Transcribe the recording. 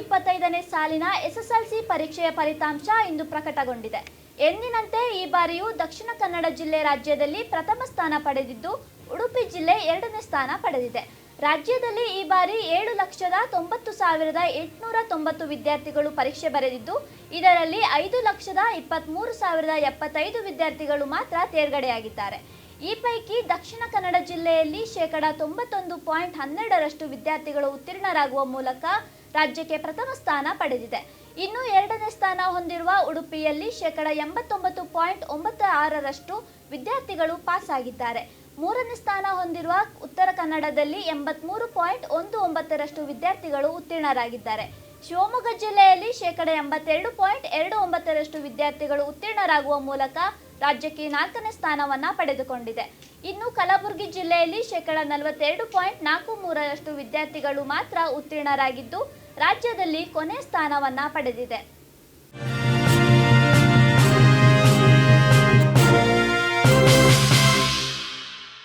ಇಪ್ಪತ್ತೈದನೇ ಸಾಲಿನ ಎಸ್ಎಸ್ಎಲ್ಸಿ ಪರೀಕ್ಷೆಯ ಫಲಿತಾಂಶ ಇಂದು ಪ್ರಕಟಗೊಂಡಿದೆ. ಎಂದಿನಂತೆ ಈ ಬಾರಿಯೂ ದಕ್ಷಿಣ ಕನ್ನಡ ಜಿಲ್ಲೆ ರಾಜ್ಯದಲ್ಲಿ ಪ್ರಥಮ ಸ್ಥಾನ ಪಡೆದಿದ್ದು, ಉಡುಪಿ ಜಿಲ್ಲೆ ಎರಡನೇ ಸ್ಥಾನ ಪಡೆದಿದೆ. ರಾಜ್ಯದಲ್ಲಿ ಈ ಬಾರಿ ಏಳು ಲಕ್ಷದ ತೊಂಬತ್ತು ಸಾವಿರದ ಎಂಟುನೂರ ತೊಂಬತ್ತು ವಿದ್ಯಾರ್ಥಿಗಳು ಪರೀಕ್ಷೆ ಬರೆದಿದ್ದು, ಇದರಲ್ಲಿ ಐದು ಲಕ್ಷದ ಇಪ್ಪತ್ತ್ಮೂರು ಸಾವಿರದ ಎಪ್ಪತ್ತೈದು ವಿದ್ಯಾರ್ಥಿಗಳು ಮಾತ್ರ ತೇರ್ಗಡೆಯಾಗಿದ್ದಾರೆ. ಈ ಪೈಕಿ ದಕ್ಷಿಣ ಕನ್ನಡ ಜಿಲ್ಲೆಯಲ್ಲಿ ಶೇಕಡ ತೊಂಬತ್ತೊಂದು ಪಾಯಿಂಟ್ ಹನ್ನೆರಡರಷ್ಟು ವಿದ್ಯಾರ್ಥಿಗಳು ಉತ್ತೀರ್ಣರಾಗುವ ಮೂಲಕ ರಾಜ್ಯಕ್ಕೆ ಪ್ರಥಮ ಸ್ಥಾನ ಪಡೆದಿದೆ. ಇನ್ನು ಎರಡನೇ ಸ್ಥಾನ ಹೊಂದಿರುವ ಉಡುಪಿಯಲ್ಲಿ ಶೇಕಡ ಎಂಬತ್ತೊಂಬತ್ತು ಪಾಯಿಂಟ್ ಒಂಬತ್ತು ಆರರಷ್ಟು ವಿದ್ಯಾರ್ಥಿಗಳು ಪಾಸ್ ಆಗಿದ್ದಾರೆ ಮೂರನೇ ಸ್ಥಾನ ಹೊಂದಿರುವ ಉತ್ತರ ಕನ್ನಡದಲ್ಲಿ ಎಂಬತ್ಮೂರು ಪಾಯಿಂಟ್ ಒಂದು ಒಂಬತ್ತರಷ್ಟು ವಿದ್ಯಾರ್ಥಿಗಳು ಉತ್ತೀರ್ಣರಾಗಿದ್ದಾರೆ. ಶಿವಮೊಗ್ಗ ಜಿಲ್ಲೆಯಲ್ಲಿ ಶೇಕಡ ಎಂಬತ್ತೆರಡು ಪಾಯಿಂಟ್ ಎರಡು ಒಂಬತ್ತರಷ್ಟು ವಿದ್ಯಾರ್ಥಿಗಳು ಉತ್ತೀರ್ಣರಾಗುವ ಮೂಲಕ ರಾಜ್ಯಕ್ಕೆ ನಾಲ್ಕನೇ ಸ್ಥಾನವನ್ನ ಪಡೆದುಕೊಂಡಿದೆ. ಇನ್ನು ಕಲಬುರಗಿ ಜಿಲ್ಲೆಯಲ್ಲಿ ಶೇಕಡ ನಲವತ್ತೆರಡು ಪಾಯಿಂಟ್ ನಾಲ್ಕು ಮೂರರಷ್ಟು ವಿದ್ಯಾರ್ಥಿಗಳು ಮಾತ್ರ ಉತ್ತೀರ್ಣರಾಗಿದ್ದು, ರಾಜ್ಯದಲ್ಲಿ ಕೊನೆ ಸ್ಥಾನವನ್ನ ಪಡೆದಿದೆ.